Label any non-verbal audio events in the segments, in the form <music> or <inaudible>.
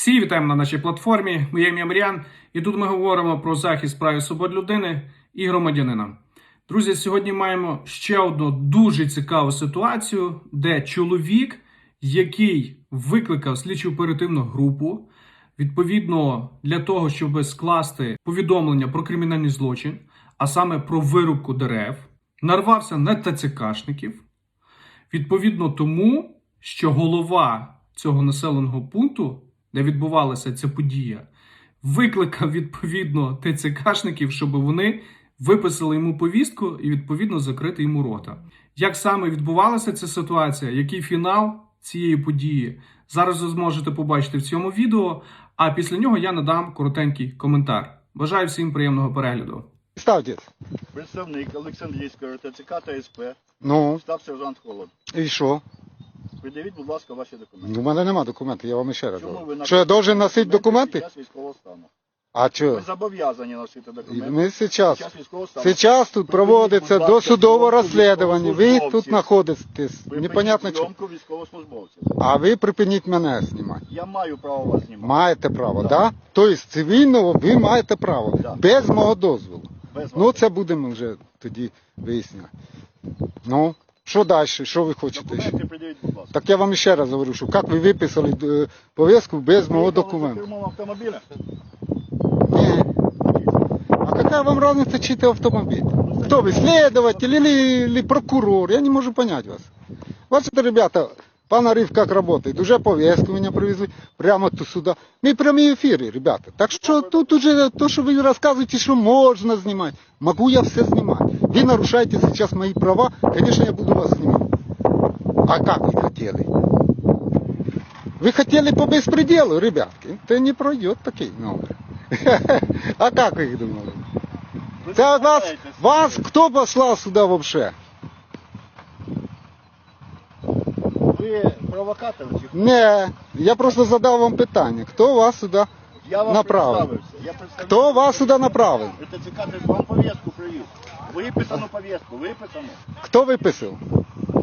Всі вітаємо на нашій платформі. Моє ім'я Маріан, і тут ми говоримо про захист прав і свобод людини і громадянина. Друзі, сьогодні маємо ще одну дуже цікаву ситуацію, де чоловік, який викликав слідчу оперативну групу, відповідно для того, щоб скласти повідомлення про кримінальний злочин, а саме про вирубку дерев, нарвався на ТЦКшників. Відповідно тому, що голова цього населеного пункту, де відбувалася ця подія, викликав відповідно ТЦКшників, щоб вони виписали йому повістку і відповідно закрити йому рота. Як саме відбувалася ця ситуація, який фінал цієї події, зараз ви зможете побачити в цьому відео. А після нього я надам коротенький коментар. Бажаю всім приємного перегляду. Ставте. Представник Олександрійської РТЦК та СП, Ну, став сержант Холод. і що? Придивіть, будь ласка, ваші документи. У мене нема документів, я вам ще раз Чому говорю. Що я должен носити Під документи? час військового стану. А Ви що? зобов'язані носити документи. Ми Під зараз. час військового стану. Зараз тут проводиться будь ласка, досудове зйомку розслідування. Ви військовослужбовців. тут знаходитесь. Непонятно чому. зйомку військовослужбовців. А ви припиніть мене знімати. Я маю право вас знімати. Маєте право, Да. да? Тобто цивільного ви маєте право. Да. Без мого дозволу. Без Ну це будемо вже тоді виясняти. Ну, що далі? Що ви хочете? ще? Документи придивіть, будь ласка. Так я вам ще раз говорю, що як ви виписали е, повістку без мого Ви за документу? кермом автомобіля? Не. А какая вам разница, чей ты автомобиль? Кто вы, следователь или, или прокурор? Я не могу понять вас. Вот это, ребята, пан Ариф как работает. Уже повестку меня привезли прямо тут сюда. Мы прямые эфиры, ребята. Так что тут уже то, что вы рассказываете, что можно снимать. Могу я все снимать. Вы нарушаете сейчас мои права, конечно, я буду вас снимать. А как вы хотели? Вы хотели по беспределу, ребятки. Это не пройдет такой номер. <laughs> А как вы их думали? Ви Це вас, домовляєтесь. вас кто послал сюда вообще? Ви провокатор чи хто? Не, я просто задав вам питання. Хто вас сюди? Я вам Направив. представився. Я представник Хто вас сюди направив? РТЦК та вам повістку привіз. Виписану повістку, виписану. Хто виписав?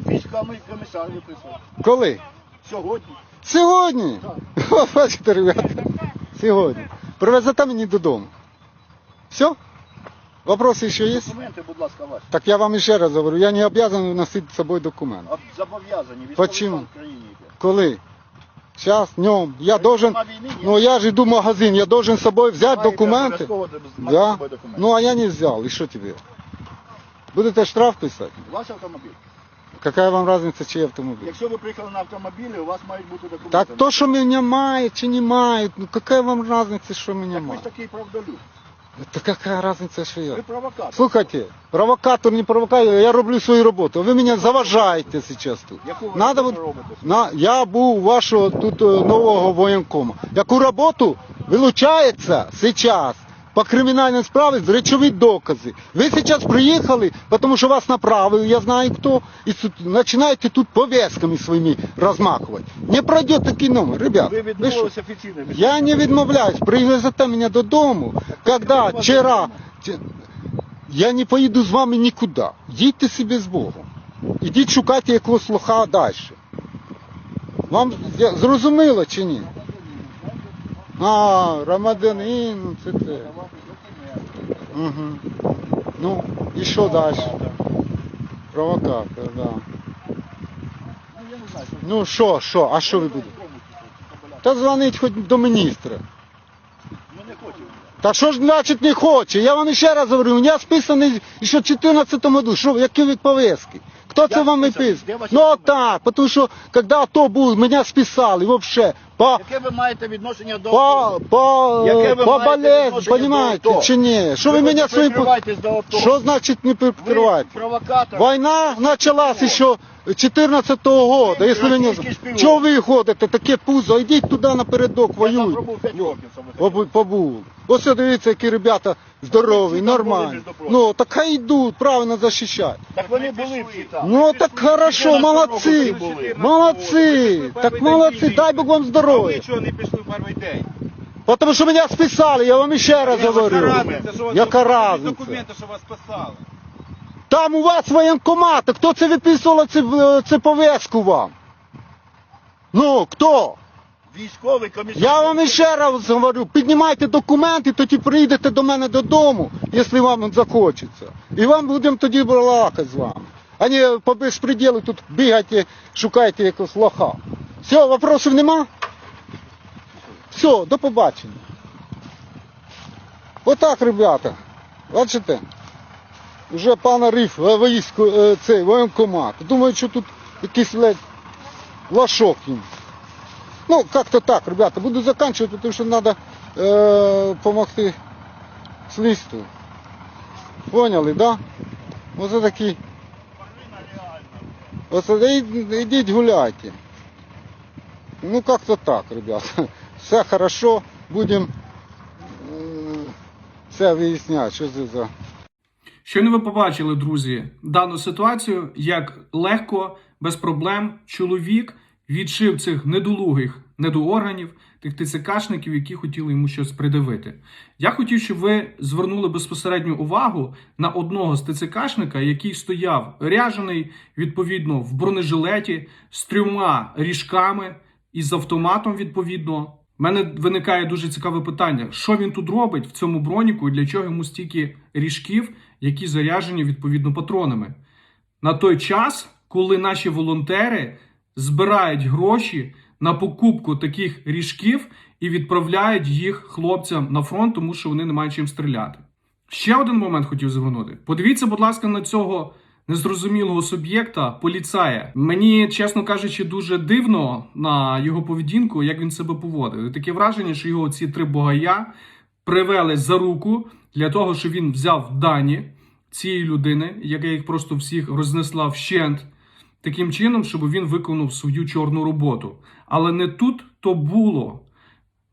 Військовий комісар виписав. Коли? Сьогодні. Сьогодні. <laughs> О, бачите, ребята. Сьогодні. Привезете мені додому. Все? Вопроси ще є? Документи, будь ласка, ваші. Так я вам ще раз говорю, я не обязан носити з собою документи. Об- Зобов'язані. Військовий Почему? стан в країні йде. Коли? Сейчас, днем. Я должен, ні? ну я же иду в магазин, я должен с собой взять Маєте документы. обов'язково мати з Да. собою документи. Ну а я не взял, и что тебе? Будете штраф писать? Ваш автомобіль. Какая вам разница, чей автомобиль? Якщо ви приїхали на автомобілі, у вас мають бути документи. Так то, что меня мает, чи не мает, ну какая вам разница, что меня Так ви ж такий правдолюб. Это какая разница, что я? Ви провокатор. Слухайте, провокатор, не провокатор, я роблю свою роботу. Ви мене заважаєте зараз тут. Яку ви Надо роботу робите? на, я був у вашого тут е, нового воєнкома. Яку роботу вилучається зараз по кримінальній справі речові докази. Ви зараз приїхали, тому що вас направили, я знаю хто, і починаєте тут пов'язками своїми розмахувати. Не пройде такий номер, ребята. Ви ви відмовилися офіційно. Я не відмовляюсь, привезете мене додому, когда вчора... Я не поїду з вами нікуди. Їдьте собі з Богом. Ідіть шукайте якогось лоха далі. Вам зрозуміло чи ні? А, Рамаданин, ну це те. Угу. Ну, і що далі? Провокатор, так. Да. Ну, що що, а що ви будете? Та дзвонить хоч до міністра. Ну не хочу. Та що ж значить не хоче? Я вам ще раз говорю, у мене списаний ще в 14 году. Що, які ви повестки? Хто це вам? Де ваші Ну так, тому що коли то був, мене списали вообще. По, Яке ви маєте відношення до по, по, Яке ви по маєте болезнь, відношення понимаете, чи ні? Що ви, Ви мене своїм... прикривайтесь до АТО. Що значить не Ви прикривати? провокатор. Война началась еще 14 года, если вы не Російський шпіон. Чого ви ходите, таке пузо, йдіть туди напередок, Я там воюйте. пробув 5 років. саме таке. Побу- побув. Ось дивіться, які ребята здорові, нормальні. прочим. Ну, так хай йдуть, правильно захищають. Так вони були всі там. Ну так хорошо, 14 молодці, молодці, так молодці, дай Бог вам здоров'я. Чого не пішли в перший день? Тому що мене списали, я вам ще раз говорю. Яка разниця? Документи, що вас писали. Там у вас воєнкомат, хто це виписував це, це повестку вам? Ну, хто? Військовий комісар. Я вам іще раз говорю, піднімайте документи, тоді приїдете до мене додому, якщо вам захочеться. І вам будемо тоді балакати з вами. А не по безпреділу тут бігайте, шукайте якогось лоха. Все, вопросів нема? Все, до побачення. Отак, ребята. Бачите? Вже пан Риф, військо, е, цей воєнкомат. Думаю, що тут якийсь ледь лашок їм. Ну, как-то так, ребята, буду заканчивать, потому что надо э, помогти слідству. Поняли, да? Оце такі. Оце ідіть гуляйте. Ну, как-то так, ребята. Все хорошо, будем все виясняти, що це за. Щойно ви побачили, друзі, дану ситуацію, як легко, без проблем чоловік відшив цих недолугих недоорганів, тих ТЦКшників, які хотіли йому щось придавити. Я хотів, щоб ви звернули безпосередню увагу на одного з ТЦКшника, який стояв ряжений, відповідно, в бронежилеті з трьома ріжками і з автоматом, відповідно. У мене виникає дуже цікаве питання: що він тут робить в цьому броніку і для чого йому стільки ріжків, які заряджені відповідно патронами? На той час, коли наші волонтери збирають гроші на покупку таких ріжків і відправляють їх хлопцям на фронт, тому що вони не мають чим стріляти. Ще один момент хотів звернути. Подивіться, будь ласка, на цього незрозумілого суб'єкта, поліцая. Мені, чесно кажучи, дуже дивно на його поведінку, як він себе поводив. І Таке враження, що його ці три богая привели за руку для того, щоб він взяв дані цієї людини, яка їх просто всіх рознесла вщент, таким чином, щоб він виконав свою чорну роботу. Але не тут то було.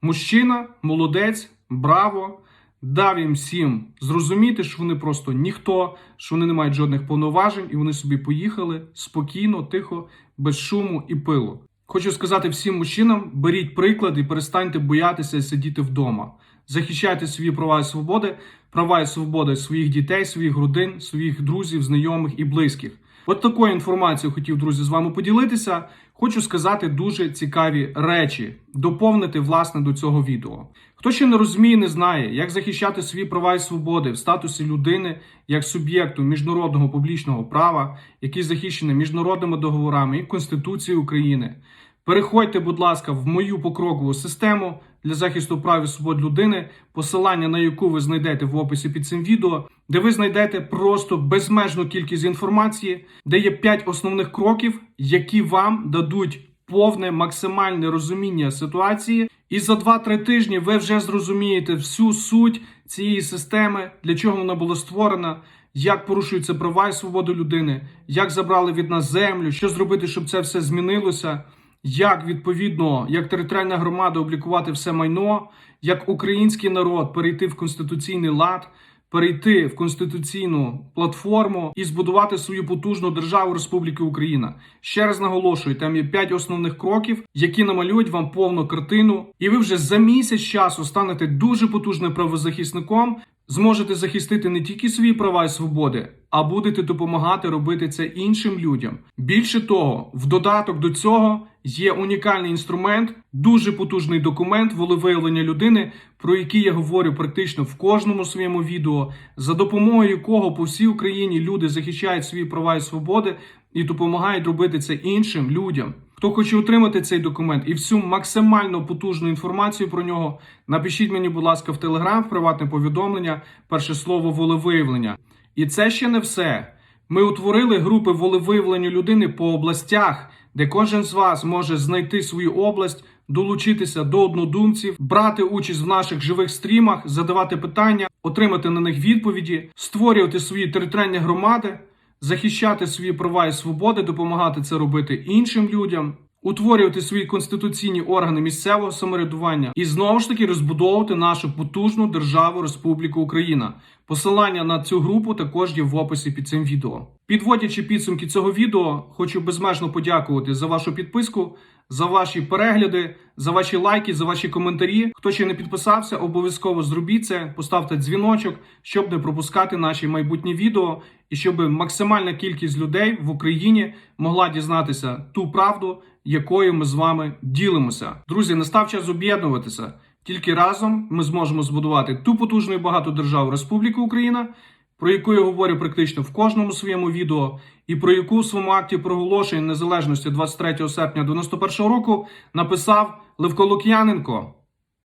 Мужчина, молодець, браво, дав їм всім зрозуміти, що вони просто ніхто, що вони не мають жодних повноважень, і вони собі поїхали спокійно, тихо, без шуму і пилу. Хочу сказати всім мужчинам: беріть приклад і перестаньте боятися сидіти вдома. Захищайте свої права і свободи, права і свободи своїх дітей, своїх родин, своїх друзів, знайомих і близьких. От такою інформацією хотів, друзі, з вами поділитися. Хочу сказати дуже цікаві речі, доповнити власне до цього відео. Хто ще не розуміє, не знає, як захищати свої права і свободи в статусі людини як суб'єкту міжнародного публічного права, який захищений міжнародними договорами і Конституцією України. Переходьте, будь ласка, в мою покрокову систему для захисту прав і свобод людини, посилання на яку ви знайдете в описі під цим відео, де ви знайдете просто безмежну кількість інформації, де є 5 основних кроків, які вам дадуть повне максимальне розуміння ситуації. І за 2-3 тижні ви вже зрозумієте всю суть цієї системи, для чого вона була створена, як порушуються права і свободи людини, як забрали від нас землю, що зробити, щоб це все змінилося як відповідно, як територіальна громада облікувати все майно, як український народ перейти в конституційний лад, перейти в конституційну платформу і збудувати свою потужну державу Республіки Україна. Ще раз наголошую, там є п'ять основних кроків, які намалюють вам повну картину, і ви вже за місяць часу станете дуже потужним правозахисником. Зможете захистити не тільки свої права і свободи, а будете допомагати робити це іншим людям. Більше того, в додаток до цього є унікальний інструмент, дуже потужний документ волевиявлення людини, про який я говорю практично в кожному своєму відео, за допомогою якого по всій Україні люди захищають свої права і свободи і допомагають робити це іншим людям. Хто хоче отримати цей документ і всю максимально потужну інформацію про нього, напишіть мені, будь ласка, в Телеграм, в приватне повідомлення, перше слово волевиявлення. І це ще не все. Ми утворили групи волевиявлення людини по областях, де кожен з вас може знайти свою область, долучитися до однодумців, брати участь в наших живих стрімах, задавати питання, отримати на них відповіді, створювати свої територіальні громади, захищати свої права і свободи, допомагати це робити іншим людям. Утворювати свої конституційні органи місцевого самоврядування і знову ж таки розбудовувати нашу потужну державу Республіку Україна. Посилання на цю групу також є в описі під цим відео. Підводячи підсумки цього відео, хочу безмежно подякувати за вашу підписку, за ваші перегляди, за ваші лайки, за ваші коментарі. Хто ще не підписався, обов'язково зробіть це, поставте дзвіночок, щоб не пропускати наші майбутні відео і щоб максимальна кількість людей в Україні могла дізнатися ту правду, якою ми з вами ділимося. Друзі, настав час об'єднуватися. Тільки разом ми зможемо збудувати ту потужну і багату державу Республіку Україна, про яку я говорю практично в кожному своєму відео, і про яку в своєму акті проголошення незалежності 23 серпня 91 року написав Левко Лук'яненко.